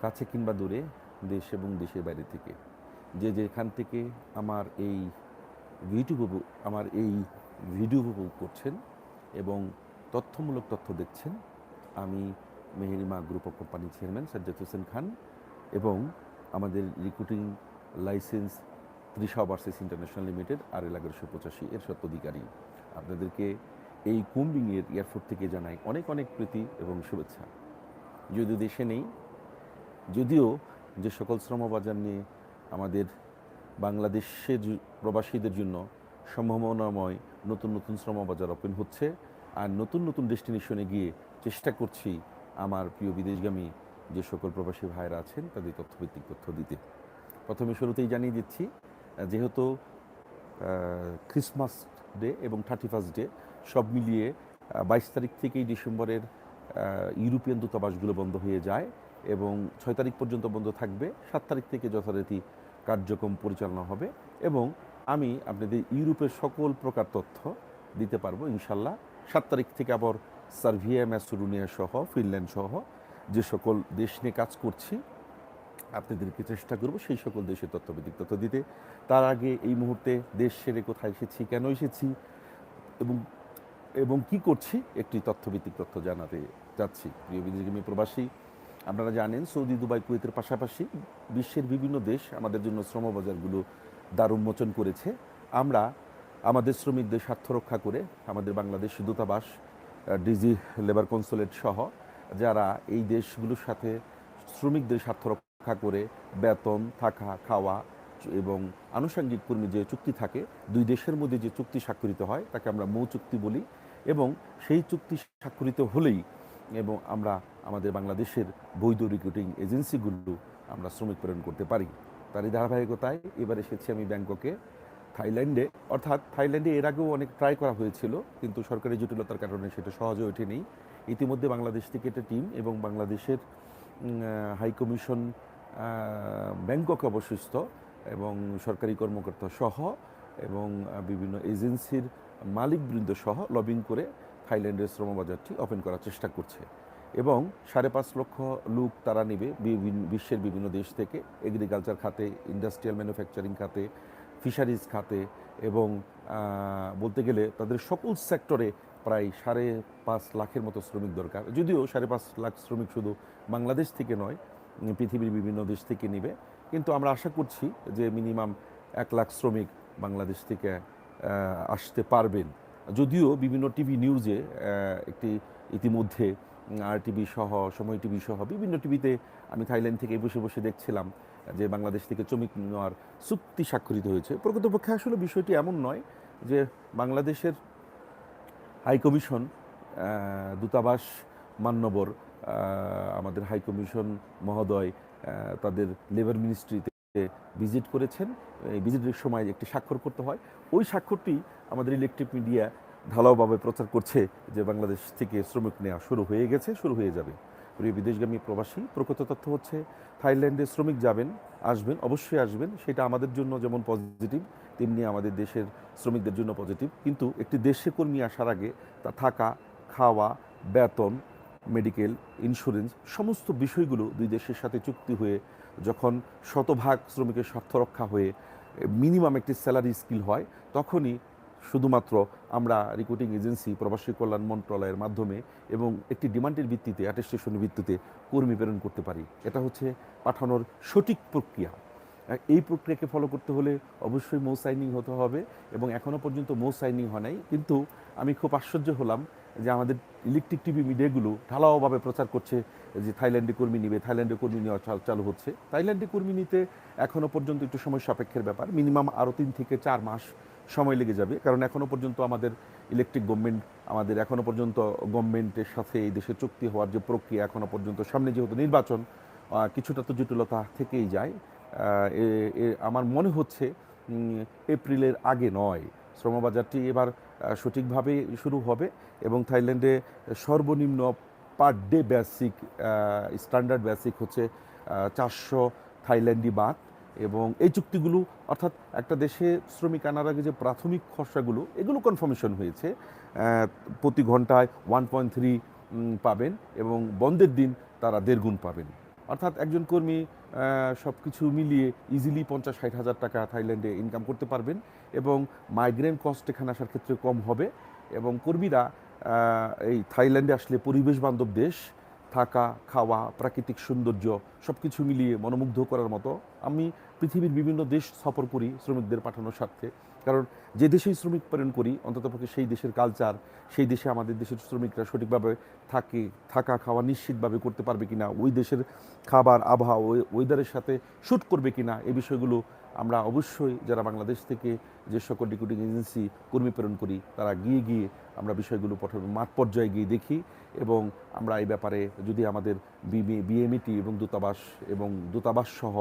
কাছে কিংবা দূরে দেশ এবং দেশের বাইরে থেকে। যে যেখান থেকে আমার এই উপভোগ- আমার এই ভিডিও উপভোগ করছেন এবং তথ্যমূলক তথ্য দেখছেন, আমি Meherima group of company chairman Sajjad Hossain Khan এবং আমাদের recruiting license Trisha overseas international limited, R L এগারোশো পঁচাশি এর স্বত্বাধিকারী। আপনাদেরকে এই কুম্বিংয়ের এয়ারপোর্ট থেকে জানাই অনেক অনেক প্রীতি এবং শুভেচ্ছা। যদিও দেশে নেই যদিও যে সকল শ্রমবাজার নিয়ে আমাদের বাংলাদেশের জু- প্রবাসীদের জন্য সম্ভাবনাময় নতুন নতুন শ্রমবাজার ওপেন হচ্ছে আর নতুন নতুন ডেস্টিনেশনে গিয়ে চেষ্টা করছি আমার প্রিয় বিদেশগামী যে সকল প্রবাসী ভাইরা আছেন, তাদের তথ্যভিত্তিক তথ্য দিতে। প্রথমে শুরুতেই জানিয়ে দিচ্ছি যেহেতু ক্রিসমাস ডে এবং থার্টি ফার্স্ট ডে সব মিলিয়ে বাইশ তারিখ থেকেই ডিসেম্বরের ইউরোপিয়ান দূতাবাসগুলো বন্ধ হয়ে যায়। এবং ছয় তারিখ পর্যন্ত বন্ধ থাকবে। সাত তারিখ থেকে যথারীতি কার্যক্রম পরিচালনা হবে এবং আমি আপনাদের ইউরোপের সকল প্রকার তথ্য দিতে পারব ইনশাল্লাহ। সাত তারিখ থেকে আবার সার্ভিয়া ম্যাসুরুনিয়া সহ, ফিনল্যান্ড সহ যে সকল দেশ নিয়ে কাজ করছি, আপনাদেরকে চেষ্টা করব সেই সকল দেশের তথ্যভিত্তিক তথ্য দিতে। তার আগে এই মুহূর্তে দেশ সেরে কোথায় এসেছি, কেন এসেছি এবং এবং কি করছি একটি তথ্যভিত্তিক তথ্য জানাতে যাচ্ছি প্রিয় বিদেশগামী প্রবাসী আপনারা জানেন, সৌদি, দুবাই, কুয়েতের পাশাপাশি বিশ্বের বিভিন্ন দেশ আমাদের জন্য শ্রমবাজারগুলো দ্বার উন্মোচন করেছে। আমরা আমাদের শ্রমিকদের স্বার্থ রক্ষা করে আমাদের বাংলাদেশ দূতাবাস ডিজি লেবার কনসুলেট সহ যারা এই দেশগুলোর সাথে শ্রমিকদের স্বার্থ রক্ষা করে বেতন, থাকা, খাওয়া এবং আনুষঙ্গিক কর্মী যে চুক্তি থাকে, দুই দেশের মধ্যে যে চুক্তি স্বাক্ষরিত হয়, তাকে আমরা মৌ চুক্তি বলি এবং সেই চুক্তি স্বাক্ষরিত হলেই এবং আমরা আমাদের বাংলাদেশের বৈধ রিক্রুটিং এজেন্সিগুলো আমরা শ্রমিক প্রেরণ করতে পারি। তারই ধারাবাহিকতায় এবার এসেছি আমি ব্যাংককে, থাইল্যান্ডে। অর্থাৎ থাইল্যান্ডে এর আগেও অনেক ট্রাই করা হয়েছিল, কিন্তু সরকারি জটিলতার কারণে সেটা সহজে ওঠেনি। ইতিমধ্যে বাংলাদেশ থেকে একটা টিম এবং বাংলাদেশের হাই কমিশন ব্যাংকক অবশিষ্ট এবং সরকারি কর্মকর্তা সহ এবং বিভিন্ন এজেন্সির মালিকবৃন্দ সহ লবিং করে থাইল্যান্ডের শ্রমবাজারটি ওপেন করার চেষ্টা করছে এবং সাড়ে পাঁচ লক্ষ লোক তারা নেবে বিশ্বের বিভিন্ন দেশ থেকে এগ্রিকালচার খাতে ইন্ডাস্ট্রিয়াল ম্যানুফ্যাকচারিং খাতে ফিশারিজ খাতে এবং বলতে গেলে তাদের সকল সেক্টরে প্রায় সাড়ে পাঁচ লাখের মতো শ্রমিক দরকার। যদিও সাড়ে পাঁচ লাখ শ্রমিক শুধু বাংলাদেশ থেকে নয় পৃথিবীর বিভিন্ন দেশ থেকে নেবে। কিন্তু আমরা আশা করছি যে মিনিমাম এক লাখ শ্রমিক বাংলাদেশ থেকে আসতে পারবেন। যদিও বিভিন্ন টিভি নিউজে একটি ইতিমধ্যে আর টিভি সহ, সময় টিভি সহ বিভিন্ন টিভিতে আমি থাইল্যান্ড থেকে বসে বসে দেখছিলাম, যে বাংলাদেশ থেকে শ্রমিক নেওয়ার চুক্তি স্বাক্ষরিত হয়েছে। প্রকৃতপক্ষে আসলে বিষয়টি এমন নয় যে বাংলাদেশের হাই কমিশন দূতাবাস মান্যবর আমাদের হাই কমিশন মহোদয় তাদের লেবার মিনিস্ট্রিতে ভিজিট করেছেন, এই ভিজিটের সময় একটি স্বাক্ষর করতে হয়। ওই স্বাক্ষরটি আমাদের ইলেকট্রিক মিডিয়া ঢালাওভাবে প্রচার করছে যে বাংলাদেশ থেকে শ্রমিক নেওয়া শুরু হয়ে গেছে, শুরু হয়ে যাবে। প্রিয় বিদেশগামী প্রবাসী, প্রকৃত তথ্য হচ্ছে থাইল্যান্ডে শ্রমিক যাবেন, আসবেন, অবশ্যই আসবেন। সেটা আমাদের জন্য যেমন পজিটিভ, তেমনি আমাদের দেশের শ্রমিকদের জন্য পজিটিভ। কিন্তু একটি দেশে কর্মী আসার আগে তা থাকা, খাওয়া, বেতন মেডিকেল ইন্স্যুরেন্স সমস্ত বিষয়গুলো দুই দেশের সাথে চুক্তি হয়ে যখন শতভাগ শ্রমিকের স্বার্থ রক্ষা হয়ে মিনিমাম একটি স্যালারি স্কিল হয়, তখনই শুধুমাত্র আমরা রিক্রুটিং এজেন্সি প্রবাসী কল্যাণ মন্ত্রণালয়ের মাধ্যমে এবং একটি ডিমান্ডের ভিত্তিতে অ্যাটেস্টেশনের ভিত্তিতে কর্মী প্রেরণ করতে পারি। এটা হচ্ছে পাঠানোর সঠিক প্রক্রিয়া। এই প্রক্রিয়াকে ফলো করতে হলে অবশ্যই মৌ সাইনিং হতে হবে এবং এখনও পর্যন্ত মৌ সাইনিং হয় নাই, কিন্তু আমি খুব আশ্চর্য হলাম যে আমাদের ইলেকট্রিক টিভি মিডিয়াগুলো ঢালাওভাবে প্রচার করছে, যে থাইল্যান্ডে কর্মী নিবে থাইল্যান্ডে কর্মী নেওয়া চালু হচ্ছে। থাইল্যান্ডে কর্মী নিতে এখনও পর্যন্ত একটু সময় সাপেক্ষের ব্যাপার। মিনিমাম আরও তিন থেকে চার মাস সময় লেগে যাবে, কারণ এখনও পর্যন্ত আমাদের ইলেকট্রিক গভর্নমেন্ট, আমাদের এখনও পর্যন্ত গভর্নমেন্টের সাথে এই দেশে চুক্তি হওয়ার যে প্রক্রিয়া এখনও পর্যন্ত, সামনে যেহেতু নির্বাচন কিছুটা তো জটিলতা থেকেই যায়। আমার মনে হচ্ছে এপ্রিলের আগে নয়। শ্রমবাজারটি এবার সঠিকভাবে শুরু হবে। এবং থাইল্যান্ডে সর্বনিম্ন per day basic standard basic হচ্ছে চারশো থাইল্যান্ডি বাত। এবং এই চুক্তিগুলো, অর্থাৎ একটা দেশে শ্রমিক আনার আগে যে প্রাথমিক খসড়াগুলো, এগুলো কনফার্মেশন হয়েছে। প্রতি ঘন্টায় ওয়ান পয়েন্ট থ্রি পাবেন এবং বন্ধের দিন তারা দেড় গুণ পাবেন। অর্থাৎ একজন কর্মী সব কিছু মিলিয়ে ইজিলি পঞ্চাশ ষাট হাজার টাকা থাইল্যান্ডে ইনকাম করতে পারবেন এবং মাইগ্রেন কস্ট এখানে আসার ক্ষেত্রে কম হবে এবং কর্মীরা এই থাইল্যান্ডে আসলে পরিবেশ বান্ধব দেশ, থাকা, খাওয়া, প্রাকৃতিক সৌন্দর্য সব কিছু মিলিয়ে মনোমুগ্ধ করার মতো আমি পৃথিবীর বিভিন্ন দেশ সফর করি শ্রমিকদের পাঠানোর স্বার্থে। কারণ যে দেশেই শ্রমিক প্রেরণ করি অন্ততপক্ষে সেই দেশের কালচার সেই দেশে আমাদের দেশের শ্রমিকরা সঠিকভাবে থাকে, থাকা, খাওয়া নিশ্চিতভাবে করতে পারবে কিনা, ওই দেশের খাবার, আবহাওয়া ওয়েদারের সাথে শ্যুট করবে কিনা এই বিষয়গুলো আমরা অবশ্যই যারা বাংলাদেশ থেকে যে সকল রিক্রুটিং এজেন্সি কর্মী প্রেরণ করি, তারা গিয়ে গিয়ে আমরা বিষয়গুলো মাঠ পর্যায়ে গিয়ে দেখি এবং আমরা এই ব্যাপারে যদি আমাদের বিএমইটি এবং দূতাবাস এবং দূতাবাস সহ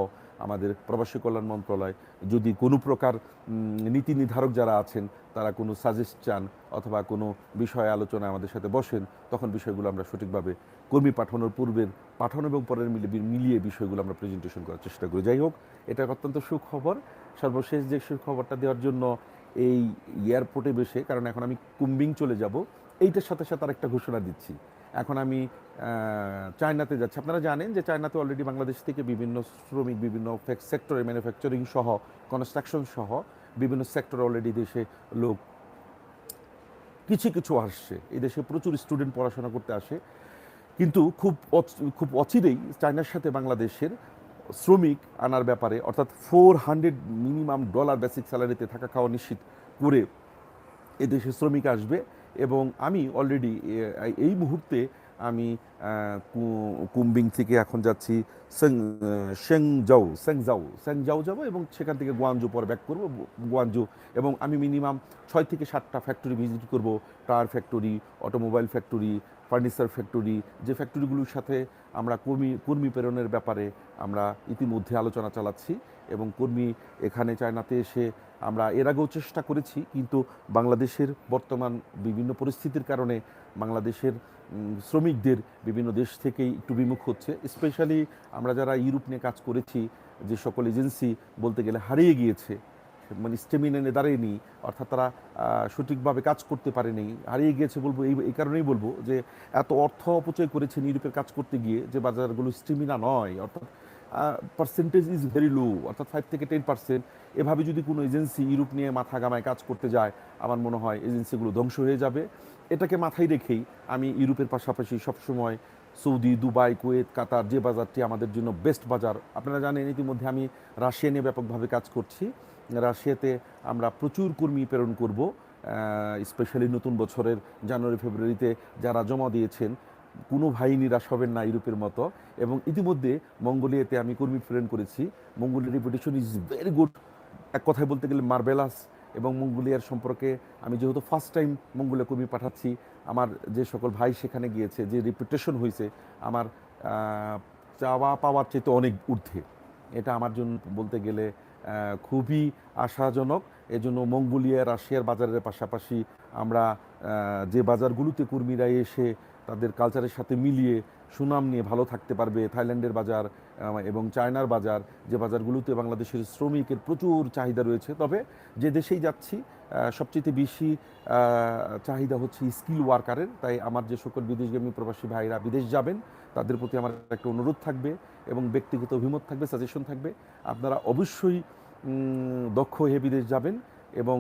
আমাদের প্রবাসী কল্যাণ মন্ত্রণালয় যদি কোনো প্রকার নীতি নির্ধারক যারা আছেন, তারা কোনো সাজেস্ট চান অথবা কোনো বিষয়ে আলোচনায় আমাদের সাথে বসেন, তখন বিষয়গুলো আমরা সঠিকভাবে কর্মী পাঠানোর পূর্বের পাঠানো এবং পরের মিলে মিলিয়ে বিষয়গুলো আমরা প্রেজেন্টেশন করার চেষ্টা করি। যাই হোক এটা অত্যন্ত সুখবর। সর্বশেষ যে সুখবরটা দেওয়ার জন্য এই এয়ারপোর্টে বসে, কারণ এখন আমি কুম্বিং চলে যাব, এইটার সাথে সাথে আরেকটা ঘোষণা দিচ্ছি। এখন আমি চায়নাতে যাচ্ছি। আপনারা জানেন যে চায়নাতে অলরেডি বাংলাদেশ থেকে বিভিন্ন শ্রমিক, বিভিন্ন সেক্টরে ম্যানুফ্যাকচারিং সহ কনস্ট্রাকশন সহ বিভিন্ন সেক্টরে অলরেডি দেশে লোক কিছু কিছু আসছে। এই দেশে প্রচুর স্টুডেন্ট পড়াশোনা করতে আসে। কিন্তু খুব খুব অচিরেই চায়নার সাথে বাংলাদেশের শ্রমিক আনার ব্যাপারে, অর্থাৎ four hundred minimum dollar basic স্যালারিতে থাকা খাওয়া নিশ্চিত করে এদেশে শ্রমিক আসবে। এবং আমি অলরেডি এই মুহূর্তে আমি কুম্বিং থেকে এখন যাচ্ছি, সেং, সেংজাও সেংজাও সেংজাও যাব এবং সেখান থেকে গোয়াঞ্জু পর ব্যাক করব গোয়াঞ্জু এবং আমি মিনিমাম ছয় থেকে সাতটা ফ্যাক্টরি ভিজিট করব tyre factory automobile factory furniture factory, যে ফ্যাক্টরিগুলোর সাথে আমরা কর্মী কর্মী প্রেরণের ব্যাপারে আমরা ইতিমধ্যে আলোচনা চালাচ্ছি এবং কর্মী এখানে চায়নাতে এসে আমরা এর আগেও চেষ্টা করেছি, কিন্তু বাংলাদেশের বর্তমান বিভিন্ন পরিস্থিতির কারণে বাংলাদেশের শ্রমিকদের বিভিন্ন দেশ থেকেই একটু বিমুখ হচ্ছে। স্পেশালি আমরা যারা ইউরোপ নিয়ে কাজ করেছি, যে সকল এজেন্সি বলতে গেলে হারিয়ে গিয়েছে মানে স্টেমিনা স্টেমিনে দাঁড়িয়েনি, অর্থাৎ তারা সঠিকভাবে কাজ করতে পারেনি। হারিয়ে গিয়েছে বলব, এই এই কারণেই বলব যে, এত অর্থ অপচয় করেছেন ইউরোপের কাজ করতে গিয়ে যে বাজারগুলো স্টেমিনা নয়, অর্থাৎ পার্সেন্টেজ ইজ ভেরি লো অর্থাৎ ফাইভ থেকে টেন পার্সেন্ট এভাবে যদি কোনো এজেন্সি ইউরোপ নিয়ে মাথা গামায় কাজ করতে যায়, আমার মনে হয় এজেন্সিগুলো ধ্বংস হয়ে যাবে। এটাকে মাথায় রেখেই আমি ইউরোপের পাশাপাশি সবসময় সৌদি, দুবাই, কুয়েত, কাতার যে বাজারটি আমাদের জন্য বেস্ট বাজার। আপনারা জানেন, ইতিমধ্যে আমি রাশিয়া নিয়ে ব্যাপকভাবে কাজ করছি। রাশিয়াতে আমরা প্রচুর কর্মী প্রেরণ করব স্পেশালি নতুন বছরের জানুয়ারি, ফেব্রুয়ারিতে যারা জমা দিয়েছেন, কোনো ভাই নিরাশ হবেন না ইউরোপের মতো। এবং ইতিমধ্যে মঙ্গোলিয়াতে আমি কর্মী প্রেরণ করেছি। মঙ্গোলিয়ার রেপুটেশন ইজ ভেরি গুড এক কথায় বলতে গেলে মার্বেলাস এবং মঙ্গোলিয়ার সম্পর্কে আমি যেহেতু ফার্স্ট টাইম মঙ্গোলিয়া কর্মী পাঠাচ্ছি, আমার যে সকল ভাই সেখানে গিয়েছে, যে রেপুটেশন হয়েছে, আমার চাওয়া পাওয়ার চাইতে অনেক ঊর্ধ্বে। এটা আমার জন্য বলতে গেলে খুবই আশাজনক। এজন্য মঙ্গোলিয়া, রাশিয়ার বাজারের পাশাপাশি আমরা যে বাজারগুলোতে কর্মীরা এসে তাদের কালচারের সাথে মিলিয়ে সুনাম নিয়ে ভালো থাকতে পারবে, থাইল্যান্ডের বাজার এবং চায়নার বাজার, যে বাজারগুলোতে বাংলাদেশের শ্রমিকের প্রচুর চাহিদা রয়েছে। তবে যে দেশেই যাচ্ছি সবচেয়ে বেশি চাহিদা হচ্ছে স্কিল ওয়ার্কারের তাই আমার যে সকল বিদেশগামী প্রবাসী ভাইরা বিদেশ যাবেন, তাদের প্রতি আমার একটা অনুরোধ থাকবে এবং ব্যক্তিগত অভিমত থাকবে সাজেশন থাকবে। আপনারা অবশ্যই দক্ষ হয়ে বিদেশ যাবেন এবং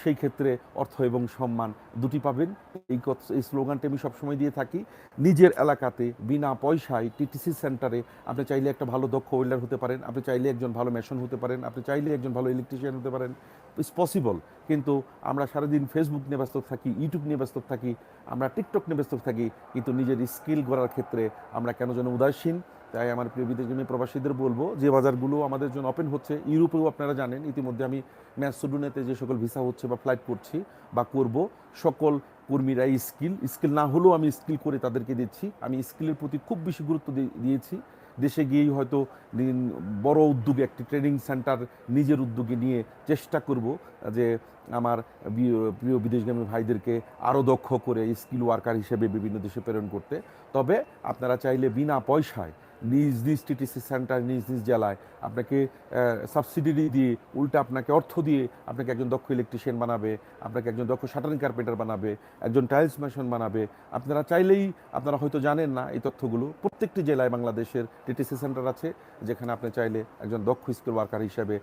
সেই ক্ষেত্রে অর্থ এবং সম্মান দুটি পাবেন। এই এই স্লোগানটি আমি সবসময় দিয়ে থাকি। নিজের এলাকাতে বিনা পয়সায় টিটিসি সেন্টারে আপনি চাইলে একটা ভালো দক্ষ ওয়েল্ডার হতে পারেন, আপনি চাইলে একজন ভালো মেশন হতে পারেন, আপনি চাইলে একজন ভালো ইলেকট্রিশিয়ান হতে পারেন। It's possible. কিন্তু আমরা সারাদিন ফেসবুক নিয়ে ব্যস্ত থাকি, ইউটিউব নিয়ে ব্যস্ত থাকি, আমরা টিকটক নিয়ে ব্যস্ত থাকি, কিন্তু নিজের স্কিল গড়ার ক্ষেত্রে আমরা কেন যেন উদাসীন। তাই আমার প্রিয় বিদেশগামী প্রবাসীদের বলব, যে বাজারগুলো আমাদের জন্য ওপেন হচ্ছে, ইউরোপেও আপনারা জানেন, ইতিমধ্যে আমি ম্যাসুডুনেতে যে সকল ভিসা হচ্ছে বা ফ্লাইট করছি বা করব, সকল কর্মীরা স্কিল স্কিল না হলেও আমি স্কিল করে তাদেরকে দিচ্ছি। আমি স্কিলের প্রতি খুব বেশি গুরুত্ব দিয়েছি। দেশে গিয়েই হয়তো বড় উদ্যোগে একটি ট্রেনিং সেন্টার নিজের উদ্যোগে নিয়ে চেষ্টা করব, যে আমার প্রিয় বিদেশগামী ভাইদেরকে আরও দক্ষ করে স্কিল ওয়ার্কার হিসেবে বিভিন্ন দেশে প্রেরণ করতে। তবে আপনারা চাইলে বিনা পয়সায় নিজ নিজ টিটিসি সেন্টার, নিজ নিজ জেলায় আপনাকে সাবসিডি দিয়ে উল্টা আপনাকে অর্থ দিয়ে আপনাকে একজন দক্ষ ইলেকট্রিশিয়ান বানাবে, আপনাকে একজন দক্ষ শাটারিং কার্পেন্টার বানাবে, একজন টাইলস মেশন বানাবে। আপনারা চাইলেই, আপনারা হয়তো জানেন না এই তথ্যগুলো। প্রত্যেকটি জেলায় বাংলাদেশের টিটিসি সেন্টার আছে, যেখানে আপনি চাইলে একজন দক্ষ স্কিল ওয়ার্কার হিসেবে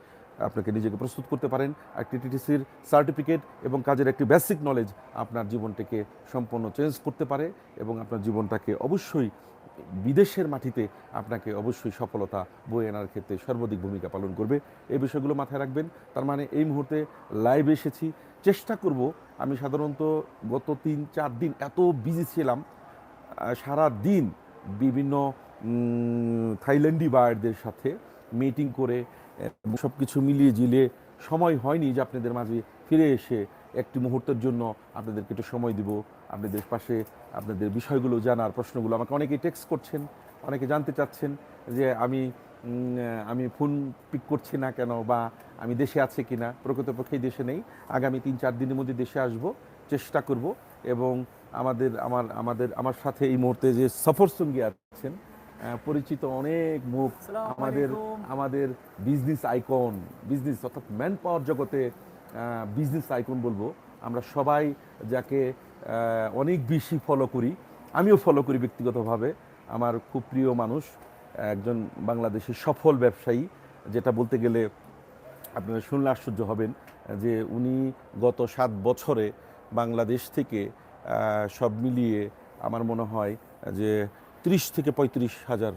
আপনাকে নিজেকে প্রস্তুত করতে পারেন। একটি টিটিসির সার্টিফিকেট এবং কাজের একটি বেসিক নলেজ আপনার জীবনটাকে সম্পূর্ণ চেঞ্জ করতে পারে এবং আপনার জীবনটাকে অবশ্যই বিদেশের মাটিতে আপনাকে অবশ্যই সফলতা বয়ে আনার ক্ষেত্রে সর্বাধিক ভূমিকা পালন করবে। এই বিষয়গুলো মাথায় রাখবেন। তার মানে এই মুহূর্তে লাইভ এসেছি। চেষ্টা করব। আমি সাধারণত গত তিন, চার দিন এত বিজি ছিলাম। সারা দিন বিভিন্ন থাইল্যান্ডি বায়ারদের সাথে মিটিং করে সব কিছু মিলিয়ে ঝিলিয়ে সময় হয়নি যে আপনাদের মাঝে ফিরে এসে একটি মুহূর্তের জন্য আপনাদেরকে একটু সময় দিব। আপনাদের পাশে আপনাদের বিষয়গুলো জানার প্রশ্নগুলো আমাকে অনেকেই টেক্সট করছেন অনেকে জানতে চাচ্ছেন যে আমি আমি ফোন পিক করছি না কেন বা আমি দেশে আছে কি না প্রকৃতপক্ষেই দেশে নেই। আগামী তিন চার দিনের মধ্যে দেশে আসব চেষ্টা করব এবং আমাদের আমার আমাদের আমার সাথে এই মুহূর্তে যে সফর সঙ্গী আছেন পরিচিত অনেক মুখ আমাদের আমাদের বিজনেস আইকন বিজনেস অর্থাৎ ম্যান পাওয়ার জগতে বিজনেস আইকন বলব। আমরা সবাই যাকে অনেক বেশি ফলো করি। আমিও ফলো করি ব্যক্তিগতভাবে। আমার খুব প্রিয় মানুষ, একজন বাংলাদেশের সফল ব্যবসায়ী, যেটা বলতে গেলে আপনারা শুনলে আশ্চর্য হবেন যে উনি গত সাত বছরে বাংলাদেশ থেকে সব মিলিয়ে আমার মনে হয় যে ত্রিশ থেকে পঁয়ত্রিশ হাজার,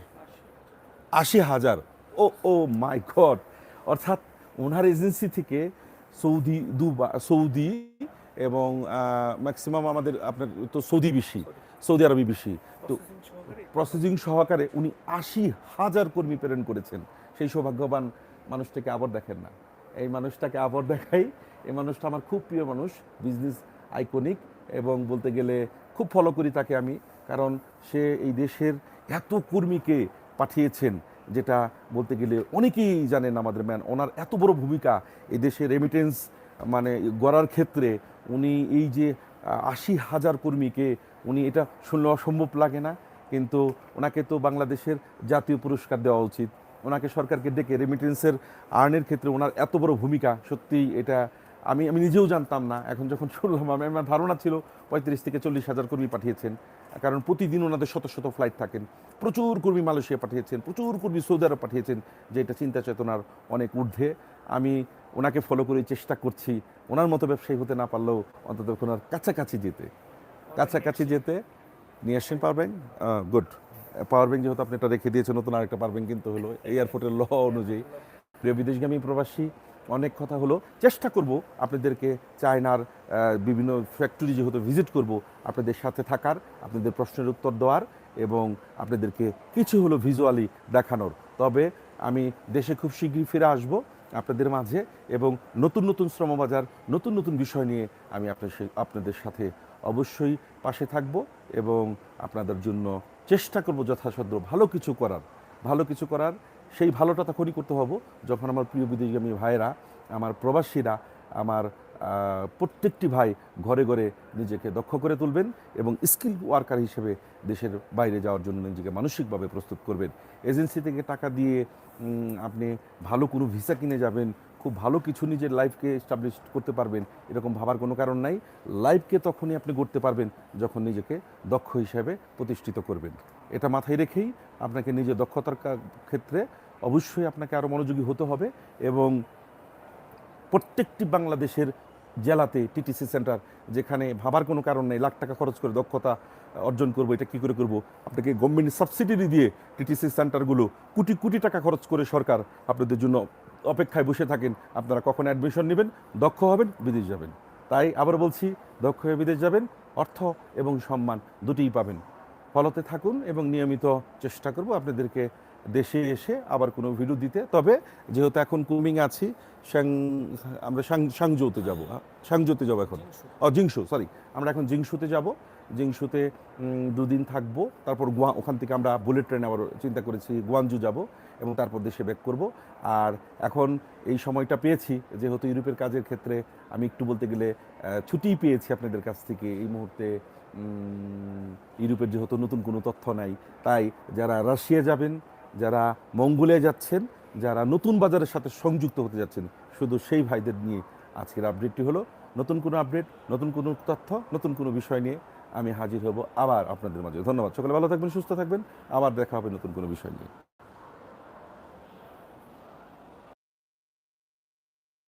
আশি হাজার, ও ও মাই গড! অর্থাৎ ওনার এজেন্সি থেকে সৌদি দুবা, সৌদি এবং ম্যাক্সিমাম আমাদের আপনার তো সৌদি বেশি, সৌদি আরবি বেশি। তো প্রসেসিং সহকারে উনি আশি হাজার কর্মী প্রেরণ করেছেন। সেই সৌভাগ্যবান মানুষটাকে আবার দেখেন না। এই মানুষটাকে আবার দেখাই। এই মানুষটা আমার খুব প্রিয় মানুষ বিজনেস আইকনিক এবং বলতে গেলে খুব ফলো করি তাকে আমি। কারণ সে এই দেশের এত কর্মীকে পাঠিয়েছেন, যেটা বলতে গেলে অনেকেই জানেন আমাদের ম্যান ওনার এত বড় ভূমিকা এই দেশের রেমিটেন্স মানে গড়ার ক্ষেত্রে উনি এই যে আশি হাজার কর্মীকে উনি এটা শুনলে অসম্ভব লাগে না, কিন্তু ওনাকে তো বাংলাদেশের জাতীয় পুরস্কার দেওয়া উচিত। ওনাকে সরকারকে ডেকে রেমিটেন্সের আর্নের ক্ষেত্রে ওনার এত বড় ভূমিকা, সত্যিই এটা আমি আমি নিজেও জানতাম না। এখন যখন শুনলাম, আমি, আমার ধারণা ছিল পঁয়ত্রিশ থেকে চল্লিশ হাজার কর্মী পাঠিয়েছেন, কারণ প্রতিদিন ওনাদের শত শত ফ্লাইট থাকেন। প্রচুর কর্মী মালয়েশিয়া পাঠিয়েছেন, প্রচুর কর্মী সৌদি আরব পাঠিয়েছেন, যে এটা চিন্তা চেতনার অনেক ঊর্ধ্বে। আমি ওনাকে ফলো করে, চেষ্টা করছি। ওনার মতো ব্যবসায়ী হতে না পারলেও অন্তত ওনার কাছাকাছি যেতে। কাছাকাছি যেতে নিয়ে আসেন power bank good power bank যেহেতু আপনি এটা রেখে দিয়েছেন, নতুন আরেকটা পাওয়ার ব্যাংক কিন্তু হলো এয়ারপোর্টের ল অনুযায়ী। প্রিয় বিদেশগামী প্রবাসী, অনেক কথা হলো। চেষ্টা করব আপনাদেরকে চায়নার বিভিন্ন ফ্যাক্টরি যেহেতু ভিজিট করব, আপনাদের সাথে থাকার, আপনাদের প্রশ্নের উত্তর দেওয়ার এবং আপনাদেরকে কিছু হলো ভিজুয়ালি দেখানোর। তবে আমি দেশে খুব শীঘ্রই ফিরে আসব। আপনাদের মাঝে এবং নতুন নতুন শ্রমবাজার, নতুন নতুন বিষয় নিয়ে আমি আপনার আপনাদের সাথে অবশ্যই পাশে থাকব এবং আপনাদের জন্য চেষ্টা করব যথাসাধ্য ভালো কিছু করার। ভালো কিছু করার, সেই ভালোটা তখনই করতে হব যখন আমার প্রিয় বিদেশগামী ভাইয়েরা, আমার প্রবাসীরা, আমার প্রত্যেকটি ভাই ঘরে ঘরে নিজেকে দক্ষ করে তুলবেন এবং স্কিল ওয়ার্কার হিসেবে দেশের বাইরে যাওয়ার জন্য নিজেকে মানসিকভাবে প্রস্তুত করবেন। এজেন্সি থেকে টাকা দিয়ে আপনি ভালো কোনো ভিসা কিনে যাবেন, খুব ভালো কিছু নিজের লাইফকে এস্টাবলিশ করতে পারবেন, এরকম ভাবার কোনো কারণ নাই। লাইফকে তখনই আপনি গড়তে পারবেন যখন নিজেকে দক্ষ হিসাবে প্রতিষ্ঠিত করবেন। এটা মাথায় রেখেই আপনাকে নিজের দক্ষতার ক্ষেত্রে অবশ্যই আপনাকে আরও মনোযোগী হতে হবে এবং প্রত্যেকটি বাংলাদেশের জেলাতে টিটিসি সেন্টার, যেখানে ভাবার কোনো কারণ নেই, লাখ টাকা খরচ করে দক্ষতা অর্জন করব, এটা কী করে করব? আপনাকে গভর্নমেন্ট সাবসিডি দিয়ে টিটিসি সেন্টারগুলো কোটি কোটি টাকা খরচ করে সরকার আপনাদের জন্য অপেক্ষায় বসে থাকেন। আপনারা কখন অ্যাডমিশন নেবেন? দক্ষ হবেন, বিদেশ যাবেন। তাই আবার বলছি, দক্ষ হয়ে বিদেশ যাবেন, অর্থ এবং সম্মান দুটিই পাবেন। ফলতে থাকুন এবং নিয়মিত চেষ্টা করব আপনাদেরকে দেশে এসে আবার কোনো ভিডিও দিতে। তবে যেহেতু এখন কুমিং আছি আমরা সাং সাংজোতে যাব সাংজোতে যাব এখন। ও জিংসু সরি আমরা এখন জিংসুতে যাব। জিংসুতে দুদিন থাকব। তারপর গোয়া ওখান থেকে আমরা বুলেট ট্রেন আবার চিন্তা করেছি গোয়ানজু যাব এবং তারপর দেশে ব্যাক করব। আর এখন এই সময়টা পেয়েছি যেহেতু ইউরোপের কাজের ক্ষেত্রে আমি একটু বলতে গেলে ছুটি পেয়েছি আপনাদের কাছ থেকে এই মুহূর্তে। ইউরোপের যেহেতু নতুন কোনো তথ্য নাই তাই যারা রাশিয়া যাবেন যারা মঙ্গোলিয়া যাচ্ছেন যারা নতুন বাজারের সাথে সংযুক্ত হতে যাচ্ছেন, শুধু সেই ভাইদের নিয়ে আজকের আপডেটটি হলো। নতুন কোনো আপডেট নতুন কোনো তথ্য, নতুন কোনো বিষয় নিয়ে আমি হাজির হব আবার আপনাদের মাঝে। ধন্যবাদ। সকালে ভালো থাকবেন, সুস্থ থাকবেন। আবার দেখা হবে নতুন কোনো বিষয় নিয়ে।